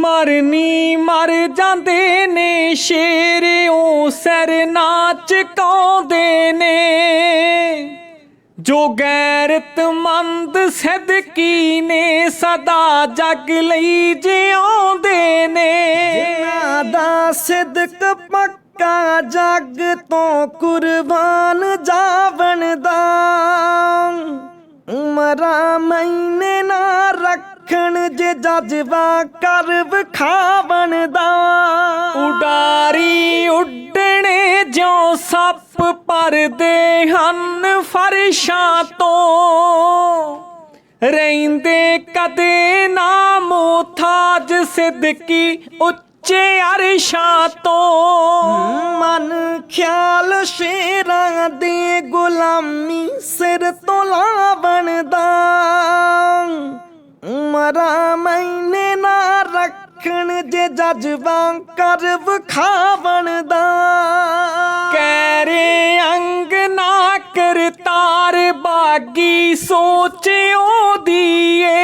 ਮਰਨੀ ਮਰ ਜਾਂਦੇ ਨੇ ਸ਼ੇਰਿਓ ਸਿਰ ਨਾਚ ਕਾਉਂਦੇ ਨੇ। ਜੋ ਗੈਰਤਮੰਦ ਸਦਕੀ ਨੇ, ਸਦਾ ਜਗ ਲਈ ਜਿਉਂਦੇ ਨੇ। ਜਿਨ੍ਹਾਂ ਦਾ ਸਿਦਕ ਪੱਕਾ ਜੱਗ ਤੋਂ ਕੁਰਬਾਨ ਜਾਵਣ ਦਾ ਉਮਰਾਂ ਮੈਨੇ ਨਾ ਰੱਖਣ ਜੇ ਜਜ਼ਬਾ ਕਰ ਵਿਖਾਵਣ ਦਾ। ਉਡਾਰੀ ਉੱਡਣੇ ਜਿਉ ਸੱਪ ਪਰਦੇ ਹਨ ਫਰਸ਼ਾਂ ਤੋਂ। ਰਹਿੰਦੇ ਕਦੇ ਨਾ ਮੋਥਾਜ ਸਿੱਦਕੀ ਉੱਚੇ ਅਰਸ਼ਾਂ ਤੋਂ। ਮਨ ਖਿਆਲ ਸ਼ੇਰਾਂ ਦੇ ਗੁਲਾਮੀ ਸਿਰ ਤੋਂ ਲਾਵਣ ਦਾ। ਉਮਰਾਂ ਮੈਨੇ ਨਾ ਰੱਖਣ ਜੇ ਜਜ਼ਬਾ ਕਰ ਵਿਖਾਵਣ ਦਾ। ਕੈਰੇ ਅੰਗ ਨਾ ਕਰਤਾਰ ਬਾਗੀ ਸੋਚਿਓ ਦੀਏ।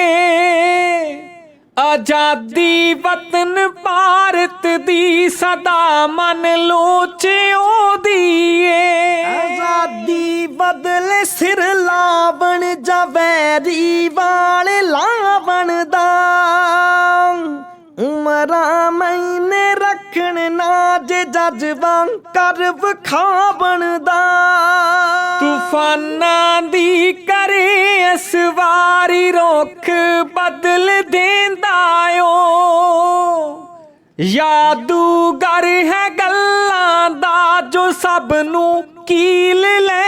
ਆਜ਼ਾਦੀ ਵਤਨ ਭਾਰਤ ਦੀ ਸਦਾ ਮਨ ਲੋਚਿਓ ਦੀਏ। ਆਜ਼ਾਦੀ ਬਦਲੇ ਸਿਰ ਲਾਵਣ ਜਵੈਰੀ ਵਾਲੇ ਲਾਵਣ ਉਮਰਾਂ ਮੈਨੇ ਰੱਖਣ ਨਾ ਜੇ ਜਜ਼ਬਾਂ ਕਰ ਵਿਖਾਵਣ ਦਾ। ਤੂਫਾਨਾਂ ਦੀ ਕਰੇ ਇਸ ਵਾਰੀ ਰੁੱਖ ਬਦਲ ਦੇਂਦਾ ਓ। ਯਾਦੂਗਰ ਹੈ ਗੱਲਾਂ ਦਾ ਜੋ ਸਭ ਨੂੰ ਕੀਲ ਲੈ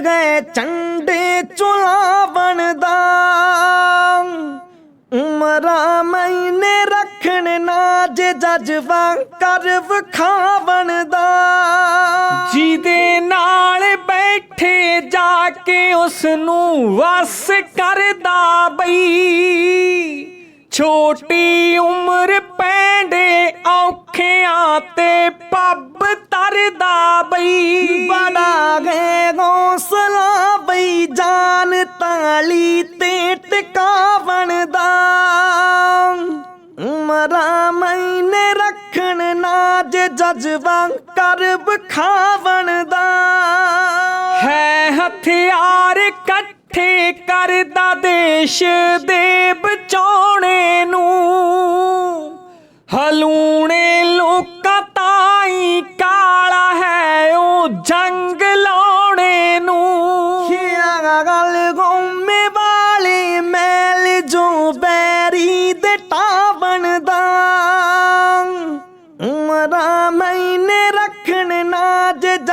ਗਏ ਚੰਡੇ ਚੁਲਾਵਣ ਦਾ। ਉਮਰਾਂ ਮੈਨੇ ਰੱਖਣ ਨਾ ਜੇ ਜਜ਼ਬਾ ਕਰ ਵਿਖਾਵਣ ਦਾ। ਜਿਹਦੇ ਨਾਲ ਬੈਠੇ ਜਾ ਕੇ ਉਸ ਨੂੰ ਵਸ ਕਰਦਾ ਬਈ। ਛੋਟੀ ਉਮਰ ਪੈਂਡੇ ਔਖਿਆਂ ਤੇ ਪੱਬ ਤਰਦਾ ਬਈ। ਬੜਾ ਗਏ। ਤਾਲੀ ਤੇ ਟਿਕਾਵਣ ਦਾ। ਉਮਰਾਂ ਮੈਨੇ ਰੱਖਣ ਨਾ ਜੇ ਜਜ਼ਬਾ ਕਰ ਵਿਖਾਵਣ ਦਾ। ਹੈ ਹਥਿਆਰ ਇਕੱਠੇ ਕਰਦਾ ਦੇਸ਼ ਦੇ ਬਚਾਉਣੇ ਨੂੰ। ਹਲੂਣ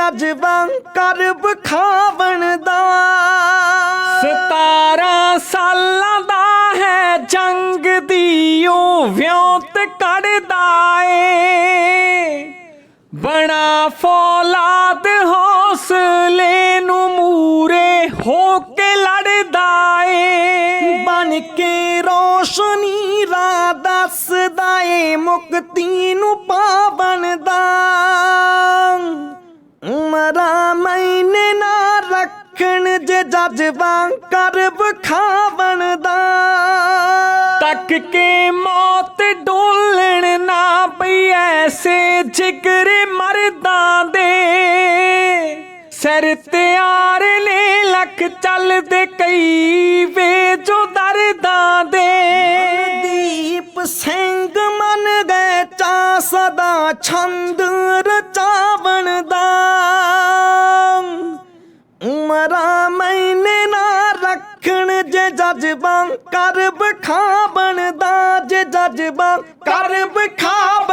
ਨਾ ਜੇ ਜਜ਼ਬਾ ਕਰ ਵਿਖਾਵਣ ਦਾ। ਸਤਾਰਾਂ ਸਾਲਾਂ ਦਾ ਹੈ ਜੰਗ ਦੀ ਉਹ ਵਿਉਂਤ ਕੱਢਦਾ ਏ। ਬਣਾ ਫੌਲਾਦ ਹੌਸਲੇ ਨੂੰ ਮੂਰੇ ਹੋ ਕੇ ਲੜਦਾ ਏ। ਬਣ ਕੇ ਰੋਸ਼ਨੀ ਰਾ ਦੱਸਦਾ ਏ ਮੁਕਤੀ ਨੂੰ ਪਾਵਣ ਦਾ। ਰੱਖਣ ਜੇ ਜਜ਼ਬਾ ਕਰ ਵਿਖਾਵਣ ਦਾ। ਤੱਕ ਕੇ ਮੌਤ ਡੋਲਣ ਨਾ ਪਈ ਐਸੇ ਜਿਗਰ ਮਰਦਾਂ ਦੇ। ਸਿਰ ਤਿਆਰ ਨੇ ਲੱਖ ਚੱਲਦੇ ਕਈ ਵੇ ਜੋ ਦਰਦਾਂ ਦੇ। ਦੀਪ ਸਿੰਘ ਮਨ ਗਏ ਚਾ ਸਦਾ ਛੰਦ ਰਚਾਵਣ ਉਮਰਾਂ ਮੈਨੇ ਨਾ ਰੱਖਣ ਜੇ ਜਜ਼ਬਾ ਕਰ ਵਿਖਾਵਣ ਦਾ ਜੇ ਜਜ਼ਬਾ ਕਰ ਵਿਖਾਵਣ